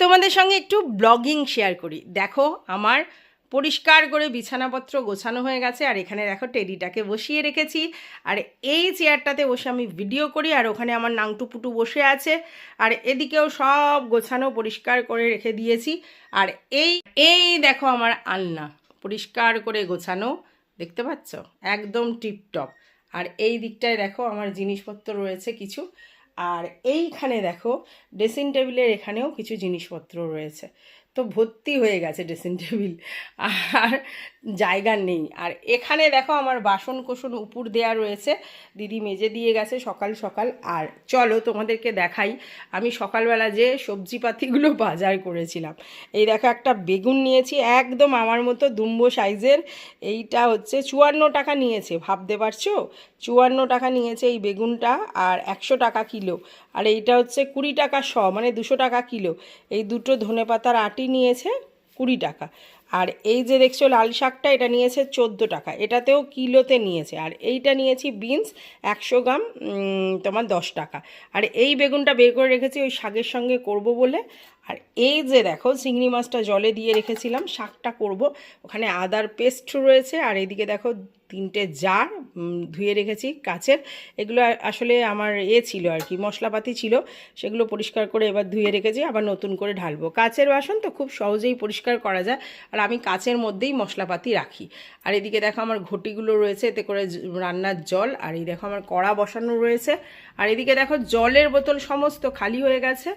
তোমাদের সঙ্গে একটু ব্লগিং শেয়ার করি। দেখো, আমার পরিষ্কার করে বিছানাপত্র গোছানো হয়ে গেছে, আর এখানে দেখো টেডিটাকে বসিয়ে রেখেছি। আর এই চেয়ারটাতে বসে আমি ভিডিও করি, আর ওখানে আমার নাংটু পুটু বসে আছে। আর এদিকেও সব গোছানো পরিষ্কার করে রেখে দিয়েছি। আর এই এই দেখো আমার আলনা, পরিষ্কার করে গোছানো। দেখতে পাচ্ছ? একদম টিপটপ। আর এই দিকটায় দেখো আমার জিনিসপত্র রয়েছে কিছু। আর এইখানে দেখো ড্রেসিং টেবিলের এখানেও কিছু জিনিসপত্র রয়েছে। তো ভর্তি হয়ে গেছে ড্রেসিং টেবিল আর জায়গা নেই। আর এখানে দেখো আমার বাসন কোসন উপর দেয়া রয়েছে। দিদি মেজে দিয়ে গেছে সকাল সকাল। আর চলো তোমাদেরকে দেখাই, আমি সকালবেলা যে সবজিপাতিগুলো বাজার করেছিলাম। এই দেখো একটা বেগুন নিয়েছি, একদম আমার মতো দুম্বো সাইজের। এইটা হচ্ছে চুয়ান্ন টাকা নিয়েছে, ভাবতে পারছ? চুয়ান্ন টাকা নিয়েছে এই বেগুনটা আর একশো টাকা কিলো। আর এইটা হচ্ছে কুড়ি টাকা শ মানে দুশো টাকা কিলো। এই দুটো ধনেপাতার আটি নিয়েছে কুড়ি টাকা। আর এই যে দেখছ লাল শাকটা, এটা নিয়েছে চোদ্দ টাকা। এটাতেও কিলোতে নিয়েছে। আর এইটা নিয়েছি বিনস একশো গ্রাম তোমার দশ টাকা। আর এই বেগুনটা বের করে রেখেছি ওই শাকের সঙ্গে করব বলে। আর এই যে দেখো, চিংড়ি মাছটা জলে দিয়ে রেখেছিলাম, শাকটা করব। ওখানে আদার পেস্ট রয়েছে। আর এদিকে দেখো তিনটে জার ধুয়ে রেখেছি কাচের। এগুলো আসলে আমার এ ছিল আর কি, মশলাপাতি ছিল। সেগুলো পরিষ্কার করে এবার ধুয়ে রেখেছি, আবার নতুন করে ঢালবো। কাচের বাসন তো খুব সহজেই পরিষ্কার করা যায়, আর আমি কাচের মধ্যেই মশলাপাতি রাখি। আর এদিকে দেখো আমার ঘটিগুলো রয়েছে, এতে করে রান্নার জল, আর এই দেখো আমার কড়া বসানো রয়েছে। আর এদিকে দেখো জলের বোতল সমস্ত খালি হয়ে গেছে,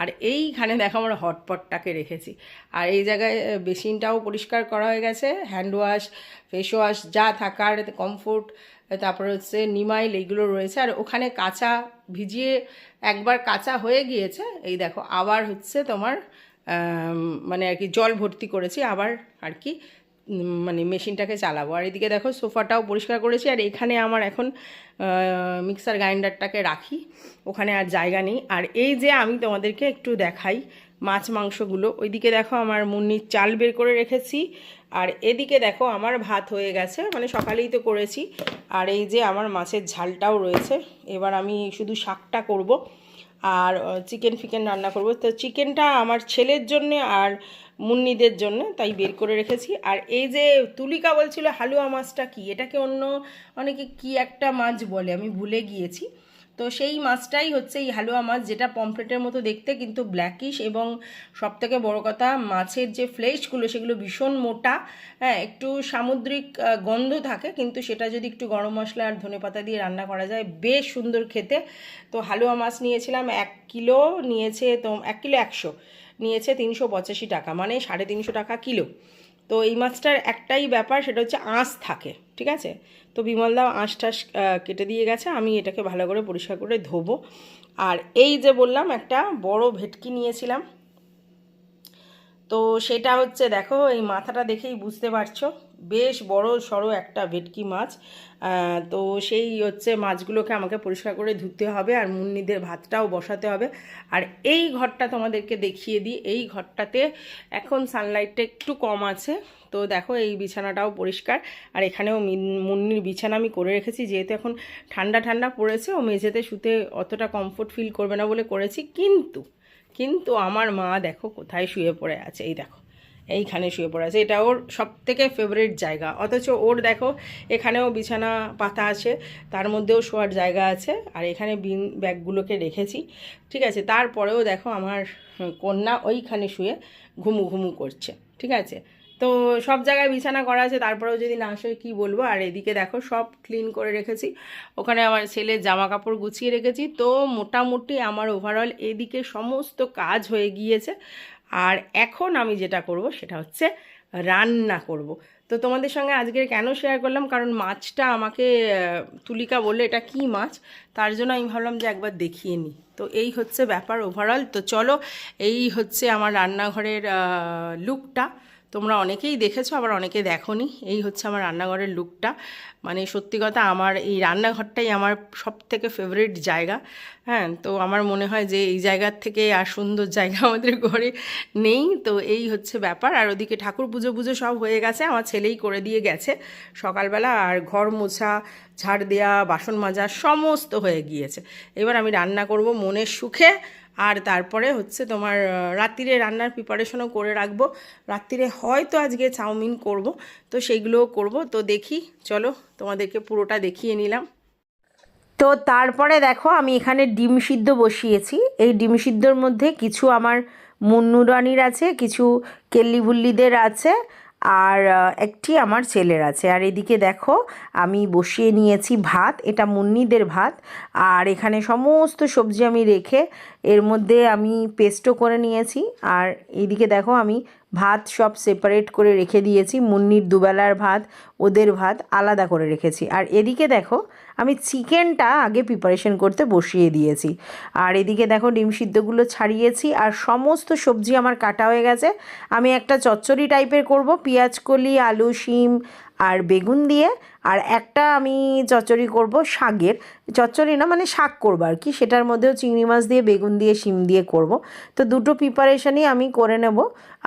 আর এইখানে দেখো আমরা হটপটটাকে রেখেছি। আর এই জায়গায় বেসিনটাও পরিষ্কার করা হয়ে গেছে, হ্যান্ড ওয়াশ, ফেস ওয়াশ, যা থাকার কমফোর্ট তারপরে হচ্ছে নিমাইল, এইগুলো রয়েছে। আর ওখানে কাঁচা ভিজিয়ে একবার কাঁচা হয়ে গিয়েছে, এই দেখো, আবার হচ্ছে তোমার মানে আর কি জল ভর্তি করেছি, আবার আর কি মানে মেশিনটাকে চালাবো। আর এদিকে দেখো, সোফাটাও পরিষ্কার করেছি, আর এখানে আমার এখন মিক্সার গ্রাইন্ডারটাকে রাখি, ওখানে আর জায়গা নেই। আর এই যে আমি তোমাদেরকে একটু দেখাই মাছ, মাংসগুলো, ওইদিকে দেখো আমার মুন্নির চাল বের করে রেখেছি আর এদিকে দেখো আমার ভাত হয়ে গেছে মানে সকালেই তো করেছি। আর এই যে আমার মাছের ঝালটাও রয়েছে, এবার আমি শুধু শাকটা করব আর চিকেন ফিকেন রান্না করব। তো চিকেনটা আমার ছেলের জন্যে আর মুন্নিদের জন্য, তাই বের করে রেখেছি। আর এই যে তুলিকা বলছিল হালুয়া মাছটা কি? এটাকে অন্য অনেকে কি একটা মাছ বলে? আমি ভুলে গিয়েছি। তো সেই মাছটাই হচ্ছে এই হালুয়া মাছ, যেটা পমফ্রেটের মতো দেখতে কিন্তু ব্ল্যাকিশ এবং সবথেকে বড় কথা মাছের যে ফ্লেশগুলো সেগুলো ভীষণ মোটা। হ্যাঁ একটু সামুদ্রিক গন্ধ থাকে, কিন্তু সেটা যদি একটু গরম মশলা আর ধনেপাতা দিয়ে রান্না করা যায়, বেশ সুন্দর খেতে। তো হালুয়া মাছ নিয়েছিলাম এক কিলো, নিয়েছে তো এক কিলো একশো, নিয়েছে তিনশো পঁচাশি টাকা মানে সাড়ে তিনশো টাকা কিলো। তো এই মাছটার একটাই ব্যাপার, সেটা হচ্ছে আঁশ থাকে, ঠিক আছে? তো বিমলদা আঁশ টাশ কেটে দিয়ে গেছে, আমি এটাকে ভালো করে পরিষ্কার করে ধোবো। আর এই যে বললাম, একটা বড় ভেটকি নিয়েছিলাম। তো সেটা হচ্ছে, দেখো, এই মাথাটা দেখেই বুঝতে পারছ। বেশ বড়, সড়ো একটা ভেটকি মাছ। তো সেই হচ্ছে মাছগুলোকে আমাকে পরিষ্কার করে ধুতে হবে আর মুন্নিদের ভাতটাও বসাতে হবে। আর এই ঘরটা তোমাদেরকে দেখিয়ে দিই। এই ঘরটাতে এখন সানলাইটটা একটু কম আছে। তো দেখো এই বিছানাটাও পরিষ্কার। আর এখানেও মুন্নির বিছানা আমি করে রেখেছি। যেহেতু এখন ঠান্ডা ঠান্ডা পড়েছে, ও মেঝেতে শুতে অতটা কমফোর্ট ফিল করবে না বলে করেছি। কিন্তু কিন্তু আমার মা দেখো কোথায় শুয়ে পড়ে আছে। এই দেখো। এইখানে শুয়ে পড়ে আছে। এটা ওর সব থেকে ফেভারিট জায়গা। অথচ ওর দেখো, এখানেও বিছানা পাতা আছে, তার মধ্যেও শোয়ার জায়গা আছে, আর এখানে বিন ব্যাগগুলোকে রেখেছি। ঠিক আছে, তারপরেও দেখো আমার কন্যা ওইখানে শুয়ে ঘুমু ঘুমু করছে। ঠিক আছে? তো সব জায়গায় বিছানা করা আছে, তারপরেও যদি না আসে কী বলব? আর এদিকে দেখো সব ক্লিন করে রেখেছি। ওখানে আমার ছেলের জামা কাপড় গুছিয়ে রেখেছি। তো মোটামুটি আমার ওভারঅল এদিকে সমস্ত কাজ হয়ে গিয়েছে। আর এখন আমি যেটা করব সেটা হচ্ছে রান্না করব। তো তোমাদের সঙ্গে আজকে কেন শেয়ার করলাম? কারণ মাছটা আমাকে তুলিকা বলে এটা কি মাছ? তার জন্য আমি ভাবলাম যে একবার দেখিয়ে নিই। তো এই হচ্ছে ব্যাপার ওভারঅল তো চলো, এই হচ্ছে আমার রান্নাঘরের লুকটা তোমরা অনেকেই দেখেছ, আবার অনেকে দেখোনি। এই হচ্ছে আমার রান্নাঘরের লুকটা। মানে সত্যি কথা, আমার এই রান্নাঘরটাই আমার সব থেকে ফেভারিট জায়গা। হ্যাঁ তো আমার মনে হয় যে এই জায়গার থেকে আর সুন্দর জায়গা আমাদের ঘরে নেই। তো এই হচ্ছে ব্যাপার। আর ওদিকে ঠাকুর পুজো পুজো সব হয়ে গেছে। আমার ছেলেই করে দিয়ে গেছে। সকালবেলা আর ঘর মোছা, ঝাড় দেওয়া বাসন মাজা, সমস্ত হয়ে গিয়েছে। এবার আমি রান্না করব মনের সুখে। আর তারপরে হচ্ছে তোমার রাত্রিরে রান্নার প্রিপারেশনও করে রাখব। রাত্রিরে হয়তো আজকে চাউমিন করব, তো সেইগুলোও করব। তো দেখি, চলো তোমাদেরকে পুরোটা দেখিয়ে নিলাম। তো তারপরে দেখো, আমি এখানে ডিম সিদ্ধ বসিয়েছি। এই ডিম সিদ্ধর মধ্যে কিছু আমার মুন্নুরানির আছে, কিছু কেল্লিভুল্লিদের আছে আর একটি আমার ছেলের আছে। আর এদিকে দেখো, আমি বসিয়ে নিয়েছি ভাত, এটা মুন্নিদের ভাত। আর এখানে সমস্ত সবজি আমি রেখে এর মধ্যে আমি পেস্টও করে নিয়েছি। আর এদিকে দেখো, আমি ভাত সব সেপারেট করে রেখে দিয়েছি। মুন্নির দুবেলার ভাত, ওদের ভাত আলাদা করে রেখেছি। আর এদিকে দেখো আমি চিকেনটা আগে প্রিপারেশন করতে বসিয়ে দিয়েছি। আর এদিকে দেখো ডিম সিদ্ধগুলো ছাড়িয়েছি আর সমস্ত সবজি আমার কাটা হয়ে গেছে। আমি একটা চচ্চড়ি টাইপের করব, পেঁয়াজ, কলি, আলু, শিম আর বেগুন দিয়ে। আর একটা আমি চচ্চড়ি করব শাকের। চচ্চড়ি না মানে শাক করব আর কি। সেটার মধ্যেও চিংড়ি মাছ দিয়ে, বেগুন দিয়ে, শিম দিয়ে করব। তো দুটো প্রিপারেশানই আমি করে নেব।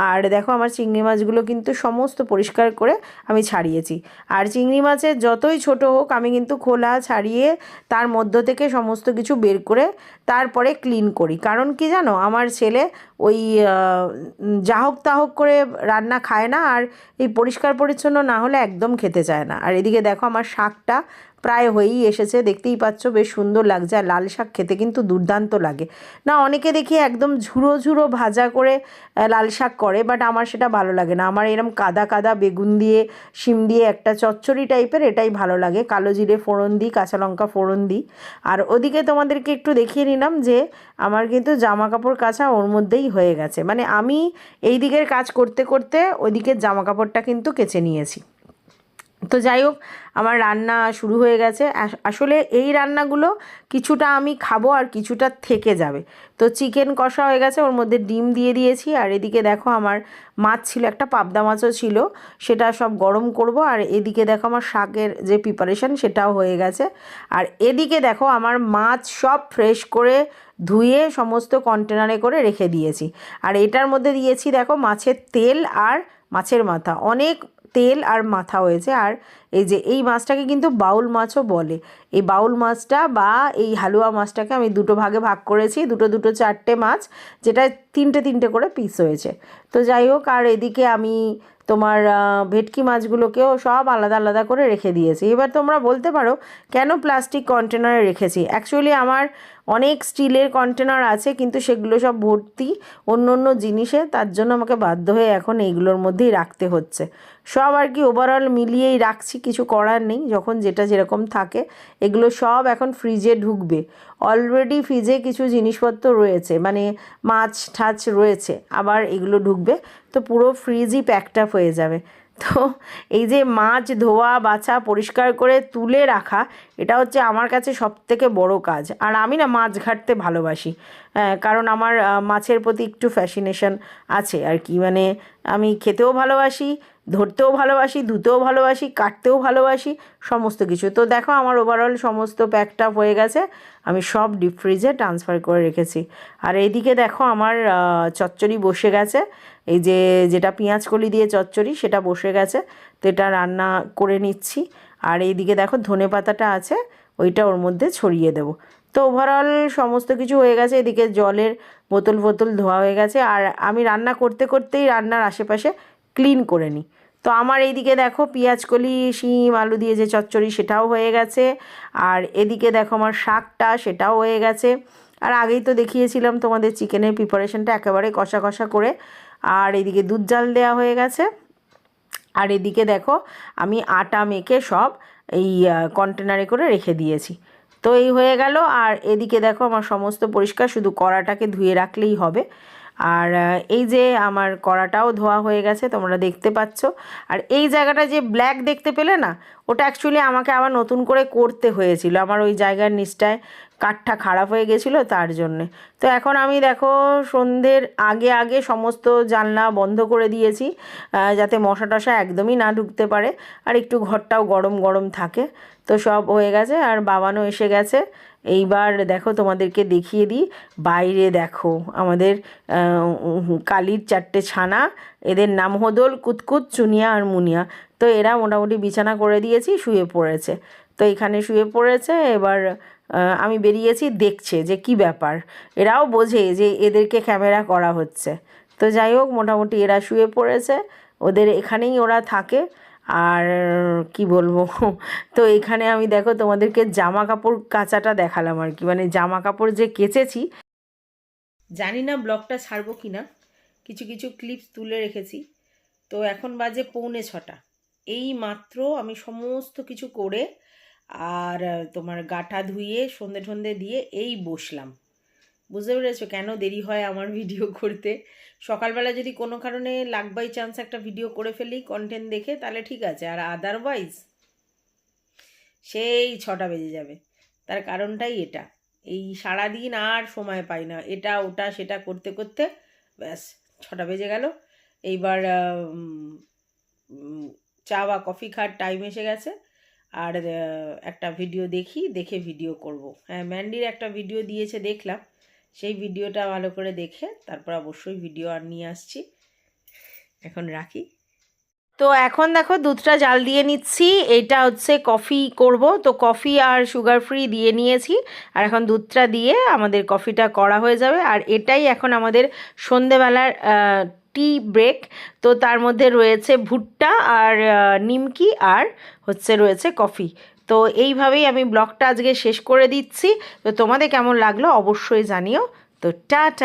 আর দেখো আমার চিংড়ি মাছগুলো কিন্তু সমস্ত পরিষ্কার করে আমি ছাড়িয়েছি। আর চিংড়ি মাছের যতই ছোট হোক, আমি কিন্তু খোলা ছাড়িয়ে তার মধ্য থেকে সমস্ত কিছু বের করে তারপরে ক্লিন করি। কারণ কি জানো? আমার ছেলে ওই যাহক তাহক করে রান্না খায় না আর এই পরিষ্কার পরিচ্ছন্ন না হলে একদম খেতে চায় না। আর এদিকে দেখো আমার শাকটা প্রায় হয়েই এসেছে। দেখতেই পাচ্ছ বেশ সুন্দর লাগছে আর লাল শাক খেতে কিন্তু দুর্দান্ত লাগে। না, অনেকে দেখি একদম ঝুড়ো ঝুড়ো ভাজা করে লাল শাক করে বাট আমার সেটা ভালো লাগে না। আমার এরম কাদা কাদা বেগুন দিয়ে, শিম দিয়ে একটা চচ্চড়ি টাইপের এটাই ভালো লাগে। কালো জিরে ফোড়ন দিই, কাঁচা লঙ্কা ফোড়ন দিই। আর ওদিকে তোমাদেরকে একটু দেখিয়ে নিলাম যে, আমার কিন্তু জামা কাপড় কাচা ওর মধ্যেই হয়ে গেছে। মানে আমি এই দিকের কাজ করতে করতে ওইদিকের জামা কাপড়টা কিন্তু কেচে নিয়েছি। তো যাই হোক, আমার রান্না শুরু হয়ে গেছে। আস- আসলে এই রান্নাগুলো কিছুটা আমি খাব আর কিছুটা থেকে যাবে। তো চিকেন কষা হয়ে গেছে, ওর মধ্যে ডিম দিয়ে দিয়েছি। আর এদিকে দেখো আমার মাছ ছিল, একটা পাবদা মাছও ছিল, সেটা সব গরম করব। আর এদিকে দেখো আমার শাকের যে প্রিপারেশন সেটাও হয়ে গেছে। আর এদিকে দেখো আমার মাছ সব ফ্রেশ করে ধুয়ে সমস্ত কন্টেনারে করে রেখে দিয়েছি। আর এটার মধ্যে দিয়েছি দেখো মাছের তেল আর মাছের মাথা। অনেক তেল আর মাথা হয়েছে। আর এই যে এই মাছটাকে কিন্তু বাউল মাছও বলে। এই বাউল মাছটা বা এই হালুয়া মাছটাকে আমি দুটো ভাগে ভাগ করেছি। দুটো দুটো, চারটে মাছ যেটা তিনটে তিনটে করে পিস হয়েছে। তো যাই হোক, আর এদিকে আমি তোমার ভেটকি মাছগুলোকেও সব আলাদা আলাদা করে রেখে দিয়েছি। এবার তোমরা বলতে পারো, কেন প্লাস্টিক কন্টেনারে রেখেছি? অ্যাকচুয়ালি আমার অনেক স্টিলের কন্টেনার আছে, কিন্তু সেগুলো সব ভর্তি অন্য অন্য জিনিসে, তার জন্য আমাকে বাধ্য হয়ে এখন এইগুলোর মধ্যেই রাখতে হচ্ছে। সব আর কি ওভারঅল মিলিয়েই রাখছি, কিছু করার নেই, যখন যেটা যেরকম থাকে, এগুলো সব এখন ফ্রিজে ঢুকবে। অলরেডি ফ্রিজে কিছু জিনিসপত্র রয়েছে মানে মাছ ঠাছ রয়েছে, আবার এগুলো ঢুকবে, তো পুরো ফ্রিজই প্যাকড আপ হয়ে যাবে। তো এই যে মাছ ধোয়া, বাছা, পরিষ্কার করে তুলে রাখা, এটা হচ্ছে আমার কাছে সব থেকে বড়ো কাজ। আর আমি না মাছ ঘাটতে ভালোবাসি। কারণ আমার মাছের প্রতি একটু ফ্যাসিনেশন আছে আর কি। মানে আমি খেতেও ভালোবাসি ধরতেও ভালোবাসি, ধুতেও ভালোবাসি, কাটতেও ভালোবাসি, সমস্ত কিছু। তো দেখো আমার ওভারঅল সমস্ত প্যাকড আপ হয়ে গেছে, আমি সব ডিপ ফ্রিজে ট্রান্সফার করে রেখেছি। আর এইদিকে দেখো আমার চচ্চড়ি বসে গেছে। এই যে যেটা পেঁয়াজ কলি দিয়ে চচ্চড়ি, সেটা বসে গেছে। তো এটা রান্না করে নিচ্ছি। আর এইদিকে দেখো ধনে পাতাটা আছে, ওইটা ওর মধ্যে ছড়িয়ে দেবো। তো ওভারঅল সমস্ত কিছু হয়ে গেছে, এদিকে জলের বোতল বোতল ধোয়া হয়ে গেছে। আর আমি রান্না করতে করতেই রান্নার আশেপাশে ক্লিন করে নিই। তো আমার এইদিকে দেখো পেঁয়াজ কলি, শিম, আলু দিয়ে যে চচ্চড়ি সেটাও হয়ে গেছে। আর এদিকে দেখো আমার শাকটা সেটাও হয়ে গেছে। আর আগেই তো দেখিয়েছিলাম তোমাদের চিকেনের প্রিপারেশনটা একেবারে কষা কষা করে। আর এদিকে দুধ জাল দেওয়া হয়ে গেছে। আর এদিকে দেখো আমি আটা মেখে সব এই কন্টেনারে করে রেখে দিয়েছি। তো এই হয়ে গেল। আর এদিকে দেখো আমার সমস্ত পরিষ্কার, শুধু কড়াটাকে ধুয়ে রাখলেই হবে। আর এই যে আমার কড়াটাও ধোয়া হয়ে গেছে, তোমরা দেখতে পাচ্ছ। আর এই জায়গাটা যে ব্ল্যাক দেখতে পেলে না, ওটা অ্যাকচুয়ালি আমাকে আবার নতুন করে করতে হয়েছিল। আমার ওই জায়গার নিচটায় কাঠটা খারাপ হয়ে গেছিল তার জন্যে। তো এখন আমি দেখো, সন্ধ্যের আগে আগে সমস্ত জানলা বন্ধ করে দিয়েছি যাতে মশা টশা একদমই না ঢুকতে পারে। আর একটু ঘরটাও গরম গরম থাকে। তো সব হয়ে গেছে, আর বাবানও এসে গেছে। এইবার দেখো তোমাদেরকে দেখিয়ে দিই। বাইরে দেখো আমাদের কালির চারটে ছানা, এদের নাম হদল কুতকুত, চুনিয়া আর মুনিয়া। তো এরা মোটামুটি বিছানা করে দিয়েছি, শুয়ে পড়েছে। তো এখানে শুয়ে পড়েছে, এবার আমি বেরিয়েছি, দেখছে যে কি ব্যাপার। এরাও বোঝে যে এদেরকে ক্যামেরা করা হচ্ছে। তো যাই হোক, মোটামুটি এরা শুয়ে পড়েছে। ওদের এখানেই ওরা থাকে। আর কি বলব? তো এখানে আমি দেখো তোমাদেরকে জামা কাপড় কাচাটা দেখালাম আর কি। মানে জামা কাপড় যে কেচেছি, জানি না ব্লগটা ছাড়বো কি না কিছু কিছু ক্লিপস তুলে রেখেছি। তো এখন বাজে পৌনে ছটা। এই মাত্র আমি সমস্ত কিছু করে আর তোমার গাটা ধুয়ে সন্ধে ঠন্ধে দিয়ে এই বসলাম। বুঝতে পেরেছ কেন দেরি হয় আমার ভিডিও করতে? সকালবেলা যদি কোনো কারণে লাগ বাই চান্স একটা ভিডিও করে ফেলি কন্টেন্ট দেখে, তাহলে ঠিক আছে। আর আদারওয়াইজ সেই ছটা বেজে যাবে। তার কারণটাই এটা। এই সারাদিন আর সময় পাই না। এটা, ওটা, সেটা করতে করতে, ব্যাস, ছটা বেজে গেল। এইবার চা বা কফি খাওয়ার টাইম এসে গেছে। আর একটা ভিডিও দেখি, দেখে ভিডিও করব। হ্যাঁ ম্যান্ডির একটা ভিডিও দিয়েছে, দেখলাম। সেই ভিডিওটা ভালো করে দেখে তারপর অবশ্যই ভিডিও আর নিয়ে আসছি। এখন রাখি। তো এখন দেখো দুধটা জাল দিয়ে নিচ্ছি। এটা হচ্ছে কফি করব। তো কফি আর সুগার ফ্রি দিয়ে নিয়েছি। আর এখন দুধটা দিয়ে আমাদের কফিটা করা হয়ে যাবে। আর এটাই এখন আমাদের সন্ধেবেলার টি ব্রেক তো তার মধ্যে রয়েছে ভুট্টা আর নিমকি আর হচ্ছে রয়েছে কফি। তো এইভাবেই আমি ব্লগটা আজকে শেষ করে দিচ্ছি। তো তোমাদের কেমন লাগল অবশ্যই জানিও। তো টাটা।